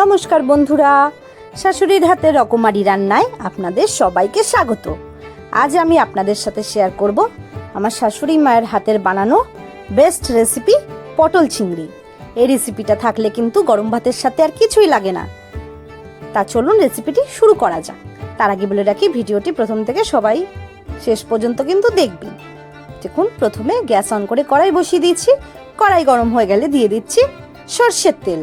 নমস্কার বন্ধুরা। শাশুড়ির হাতে রকমারি রান্নায় আপনাদের সবাইকে স্বাগত। আজ আমি আপনাদের সাথে শেয়ার করব আমার শাশুড়ি মায়ের হাতের বানানো বেস্ট রেসিপি পটল চিংড়ি। এই রেসিপিটা থাকলে কিন্তু গরম ভাতের সাথে আর কিছুই লাগে না। তা চলুন রেসিপিটি শুরু করা যাক। তার আগে বলে রাখি, ভিডিওটি প্রথম থেকে সবাই শেষ পর্যন্ত কিন্তু দেখবেন। দেখুন, প্রথমে গ্যাস অন করে কড়াই বসিয়ে দিয়েছি কড়াই গরম হয়ে গেলে দিয়ে দিচ্ছি সর্ষের তেল।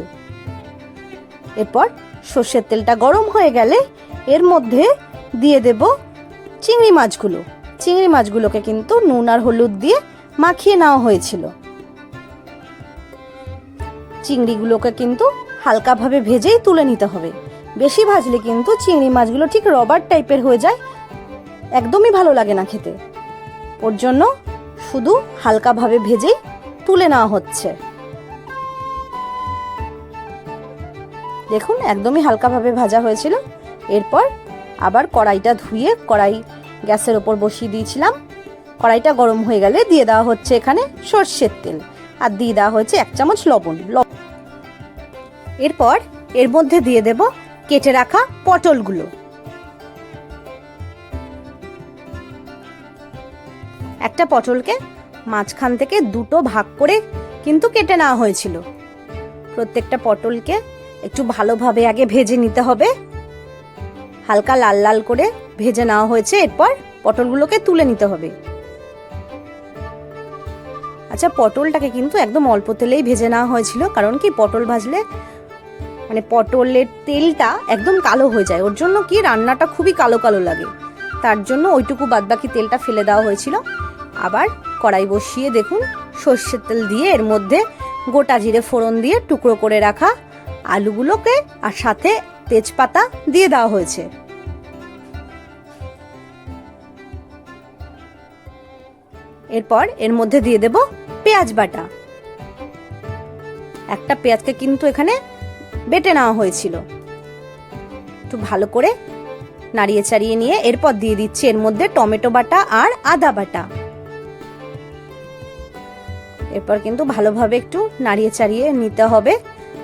এরপর সর্ষের তেলটা গরম হয়ে গেলে এর মধ্যে দিয়ে দেব চিংড়ি মাছগুলো। চিংড়ি মাছগুলোকে কিন্তু নুন আর হলুদ দিয়ে মাখিয়ে নেওয়া হয়েছিল। চিংড়িগুলোকে কিন্তু হালকাভাবে ভেজেই তুলে নিতে হবে। বেশি ভাজলে কিন্তু চিংড়ি মাছগুলো ঠিক রবার টাইপের হয়ে যায়। একদমই ভালো লাগে না খেতে। ওর জন্য শুধু হালকাভাবে ভেজেই তুলে নেওয়া হচ্ছে। দেখুন, একদমই হালকাভাবে ভাজা হয়েছিল। এরপর আবার কড়াইটা ধুয়ে কড়াই গ্যাসের ওপর বসিয়ে দিয়েছিলাম। কড়াইটা গরম হয়ে গেলে দিয়ে দেওয়া হচ্ছে এখানে সর্ষের তেল। আর দিয়ে দেওয়া হয়েছে এক চামচ লবণ। লবণ এরপর এর মধ্যে দিয়ে দেব কেটে রাখা পটলগুলো। একটা পটলকে মাঝখান থেকে দুটো ভাগ করে কিন্তু কেটে নেওয়া হয়েছিল। প্রত্যেকটা পটলকে একটু ভালোভাবে আগে ভেজে নিতে হবে। হালকা লাল লাল করে ভেজে নেওয়া হয়েছে, এরপর পটলগুলোকে তুলে নিতে হবে। আচ্ছা পটলটাকে কিন্তু একদম অল্প তেলেই ভেজে নেওয়া হয়েছিল, কারণ কি পটল ভাজলে মানে পটলের তেলটা একদম কালো হয়ে যায়। ওর জন্য কি রান্নাটা খুবই কালো কালো লাগে। তার জন্য ওইটুকু বাদবাকি তেলটা ফেলে দেওয়া হয়েছিল। আবার কড়াই বসিয়ে দেখুন, সর্ষের তেল দিয়ে এর মধ্যে গোটা জিরে ফোড়ন দিয়ে টুকরো করে রাখা আলুগুলোকে আর সাথে তেজপাতা দিয়ে দেওয়া হয়েছে। এরপর এর মধ্যে দিয়ে দেব পেঁয়াজ বাটা। একটা পেঁয়াজকে কিন্তু এখানে বেটে নেওয়া হয়েছিল। একটু ভালো করে নাড়িয়ে চাড়িয়ে নিয়ে এরপর দিয়ে দিচ্ছি এর মধ্যে টমেটো বাটা আর আদা বাটা। এরপর কিন্তু ভালোভাবে একটু নাড়িয়ে চাড়িয়ে নিতে হবে।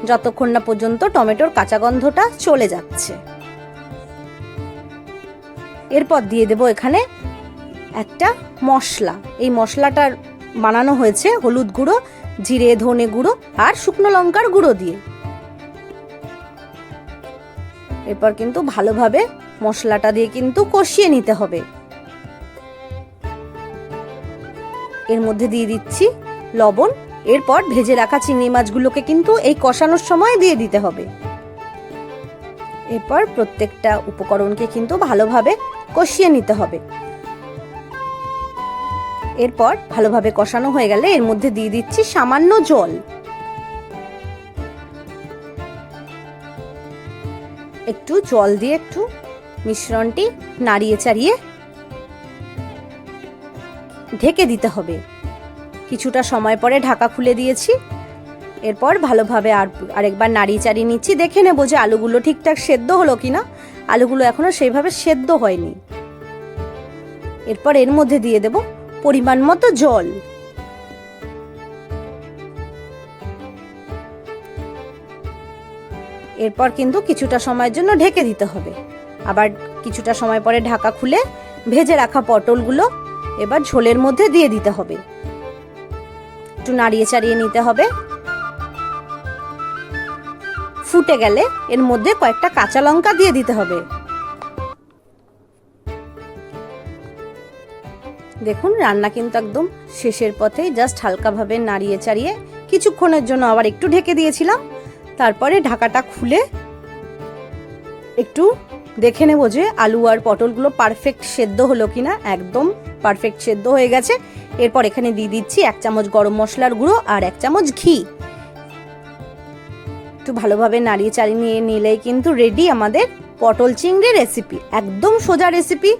যতক্ষণ না পর্যন্ত টমেটোর কাঁচা গন্ধটা চলে যাচ্ছে। এরপর দিয়ে দেব এখানে একটা মশলা। এই মশলাটার বানানো হয়েছে হলুদ গুঁড়ো, জিরে, ধনে গুঁড়ো আর শুকনো লঙ্কার গুঁড়ো দিয়ে। এরপর কিন্তু ভালোভাবে মশলাটা দিয়ে কিন্তু কষিয়ে নিতে হবে। এর মধ্যে দিয়ে দিচ্ছি লবণ এরপর ভেজে রাখা চিংড়ি মাছগুলোকে কিন্তু এই কষানোর সময় দিয়ে দিতে হবে। এরপর প্রত্যেকটা উপকরণকে কিন্তু ভালোভাবে কষিয়ে নিতে হবে। এরপর ভালোভাবে কষানো হয়ে গেলে এর মধ্যে দিয়ে দিচ্ছি সামান্য জল। একটু জল দিয়ে একটু মিশ্রণটি নাড়িয়ে চাড়িয়ে ঢেকে দিতে হবে। কিছুটা সময় পরে ঢাকা খুলে দিয়েছি। এরপর ভালোভাবে আর আরেকবার নাড়িয়ে চাড়িয়ে নিচ্ছি। দেখে নেব যে আলুগুলো ঠিকঠাক সেদ্ধ হলো কি না আলুগুলো এখনও সেইভাবে সেদ্ধ হয়নি। এরপর এর মধ্যে দিয়ে দেব পরিমাণ মতো জল। এরপর কিন্তু কিছুটা সময়ের জন্য ঢেকে দিতে হবে। আবার কিছুটা সময় পরে ঢাকা খুলে ভেজে রাখা পটলগুলো এবার ঝোলের মধ্যে দিয়ে দিতে হবে। একটু নাড়িয়ে চাড়িয়ে নিতে হবে। ফুটে গেলে এর মধ্যে কয়েকটা কাঁচা লঙ্কা দিয়ে দিতে হবে। দেখুন, রান্না কিন্তু একদম শেষের পথে জাস্ট হালকাভাবে নাড়িয়ে চাড়িয়ে কিছুক্ষণের জন্য আবার একটু ঢেকে দিয়েছিলাম। তারপরে ঢাকাটা খুলে একটু দেখে নেব যে আলু আর পটলগুলো পারফেক্ট সেদ্ধ হলো কিনা, একদম পারফেক্ট সেদ্ধ হয়ে গেছে। এরপর এখানে দিয়ে দিচ্ছি এক চামচ গরম মশলার গুঁড়ো আর এক চামচ ঘি। একটু ভালোভাবে নাড়িয়ে চাড়িয়ে নিয়ে নিলেই কিন্তু রেডি আমাদের পটল চিংড়ি রেসিপি একদম সোজা রেসিপি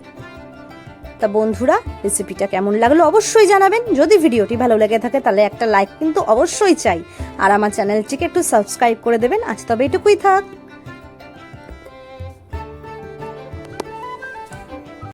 তা বন্ধুরা রেসিপিটা কেমন লাগল অবশ্যই জানাবেন। যদি ভিডিওটি ভালো লেগে থাকে তাহলে একটা লাইক কিন্তু অবশ্যই চাই। আর আমার চ্যানেলটিকে একটু সাবস্ক্রাইব করে দেবেন। আজ তবে এটুকুই থাক।